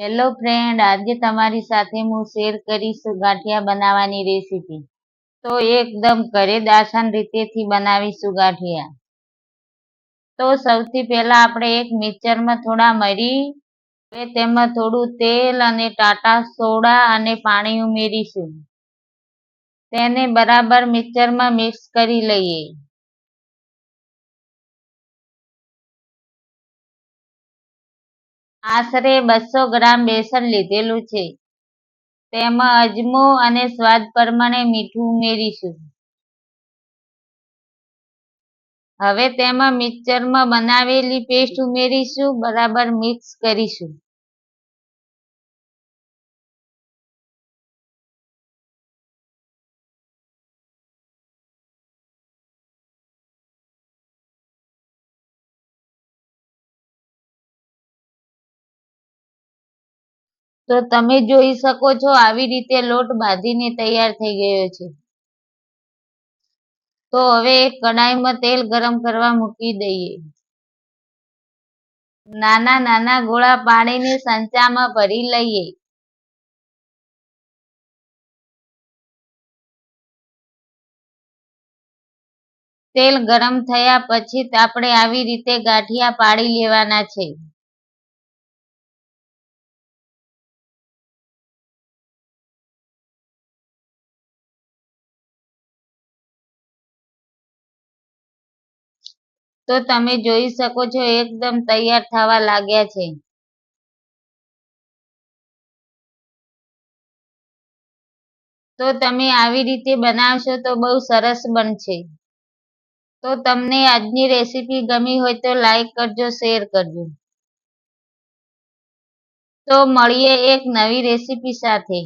Hello friend આજે તમારી સાથે હું શેર કરીશ ગાંઠિયા બનાવવાની રેસીપી તો એકદમ ઘરે જ રીતેથી બનાવીશું ગાંઠિયા. તો સૌથી પહેલા આપણે એક મિક્સરમાં થોડા મરી, હવે તેમાં થોડું તેલ અને ટાટા સોડા અને પાણી ઉમેરીશું. તેને બરાબર મિક્સરમાં મિક્સ કરી લઈએ. આશરે બસો ગ્રામ બેસન લીધેલું છે. તેમાં અજમો અને સ્વાદ પ્રમાણે મીઠું ઉમેરીશું. હવે તેમાં મિક્સરમાં બનાવેલી પેસ્ટ ઉમેરીશું, બરાબર મિક્સ કરીશું. તો તમે જોઈ શકો છો આવી રીતે લોટ બાંધીને તૈયાર થઈ ગયો છે. તો હવે કડાઈમાં તેલ ગરમ કરવા મૂકી દઈએ. નાના નાના ગોળા પાડીને સંચામાં ભરી લઈએ. તેલ ગરમ થયા પછી આપણે આવી રીતે ગાંઠિયા પાડી લેવાના છે. તો તમે જોઈ શકો છો એકદમ તૈયાર થવા લાગ્યા છે. તો તમે આવી રીતે બનાવશો તો બહુ સરસ બનશે. તો તમને આજની રેસીપી ગમી હોય તો લાઈક કરજો, શેર કરજો. તો મળીએ એક નવી રેસીપી સાથે.